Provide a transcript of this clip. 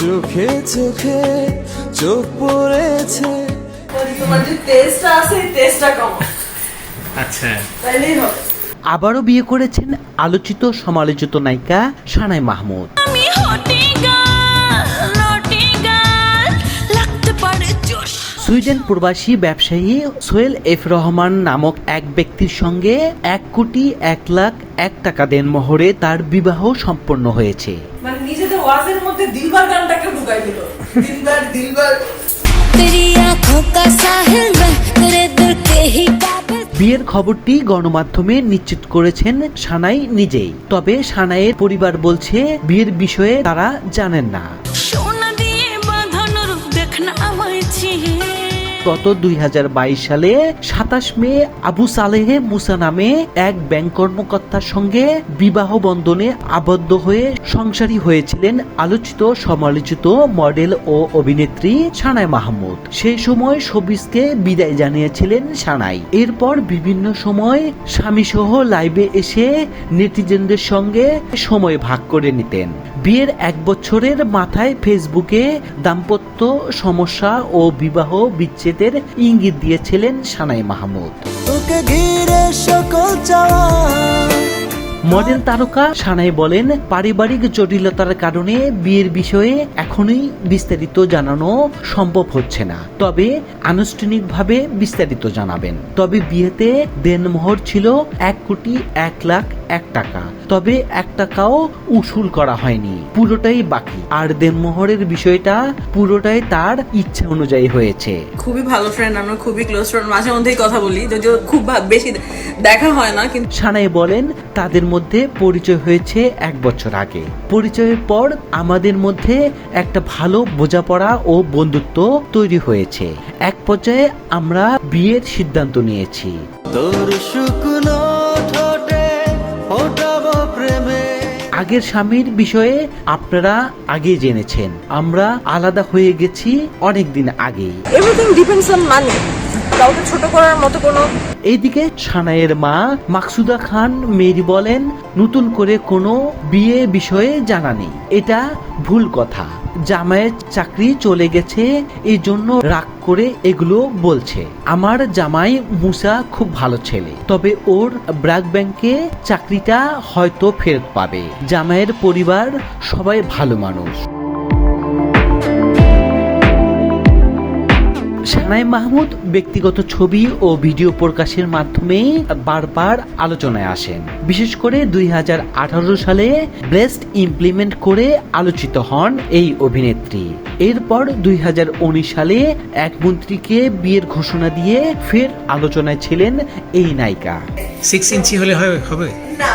চোখে চোখে চোখ পড়েছে। তোমার যে টেস্টটা আছে এই কম। আচ্ছা। তাইলেই হবে। আবারও বিয়ে করেছেন আলোচিত সমালোচিত নায়িকা সানাই মাহমুদ। সুইডেন প্রবাসী ব্যবসায়ী সোহেল এফ রহমান নামক এক ব্যক্তির সঙ্গে এক কোটি এক লাখ এক টাকা দেনমোহরে তার বিবাহ সম্পন্ন হয়েছে। মানে ওয়াজের মধ্যে দিলবার ঢুকাই দিল। দিলবার দিলবার। বিয়ের খবরটি গণমাধ্যমে নিশ্চিত করেছেন সানাই নিজেই। তবে সানাইয়ের পরিবার বলছে বিয়ের বিষয়ে তারা জানেন না। সোনা দিয়ে বাঁধানোর না গত দুই হাজার বাইশ সালে সাতাশ মে আবু সালেহে মুসা নামে এক ব্যাংক কর্মকর্তার সঙ্গে বিবাহ বন্ধনে আবদ্ধ হয়ে সংসারী হয়েছিলেন আলোচিত, সমালোচিত মডেল ও অভিনেত্রী সানাই মাহমুদ। সেই সময় শোবিসকে বিদায় জানিয়েছিলেন সানাই। এরপর বিভিন্ন সময় স্বামী সহ লাইভে এসে নেটিজেনদের সঙ্গে সময় ভাগ করে নিতেন। বিয়ের এক বছরের মাথায় ফেসবুকে দাম্পত্য সমস্যা ও বিবাহ বিচ্ছেদের ইঙ্গিত দিয়েছিলেন সানাই মাহমুদ। তোকে ঘিরে সকল চাওয়া মডেল তারকা সানাই বলেন পারিবারিক জটিলতার কারণে বিয়ের বিষয়ে এখনই বিস্তারিত জানানো সম্ভব হচ্ছে না। তবে আনুষ্ঠানিকভাবে বিস্তারিত জানাবেন। তবে বিয়েতে দেনমোহর ছিল এক কোটি এক লাখ এক টাকা। তবে এক টাকাও উসুল করা হয়নি। পুরোটাই বাকি। আর দেনমোহরের বিষয়টা পুরোটাই তার ইচ্ছা অনুযায়ী হয়েছে। খুবই ভালো ফ্রেন্ড আমরা খুবই ক্লোজ ফ্রেন্ড মাঝে মধ্যেই কথা বলি যদিও খুব বেশি দেখা হয় না কিন্তু সানাই বলেন তাদের মধ্যে পরিচয় হয়েছে এক বছর আগে। পরিচয়ের পর আমাদের মধ্যে একটা ভালো বোঝাপড়া ও বন্ধুত্ব তৈরি হয়েছে। এক পর্যায়ে আমরা বিয়ের সিদ্ধান্ত নিয়েছি। আগের স্বামীর বিষয়ে আপনারা আগে জেনেছেন। আমরা আলাদা হয়ে গেছি অনেক দিন আগেই। এভরিথিং ডিপেন্ডস অন মানি কাউকে ছোট করার মতো কোনো এইদিকে সানাইয়ের মা মাকসুদা খান মেরি বলেন, নতুন করে কোনো বিয়ে বিষয়ে জানা নেই। এটা ভুল কথা। জামাইয়ের চাকরি চলে গেছে, এই জন্য রাগ করে এগুলো বলছে। আমার জামাই মুসা খুব ভালো ছেলে। তবে ওর ব্র্যাক ব্যাংকে চাকরিটা হয়তো ফেরত পাবে। জামাইয়ের পরিবার সবাই ভালো মানুষ। সানাই মাহমুদ ব্যক্তিগত ছবি ও ভিডিও প্রকাশের মাধ্যমে বারবার আলোচনায় আসেন। বিশেষ করে দুই হাজার আঠারো সালে ব্রেস্ট ইমপ্লিমেন্ট করে আলোচিত হন এই অভিনেত্রী। এরপর দুই হাজার উনিশ সালে এক মন্ত্রীকে বিয়ের ঘোষণা দিয়ে ফের আলোচনায় ছিলেন এই নায়িকা। সিক্স ইঞ্চি হলে হবে? না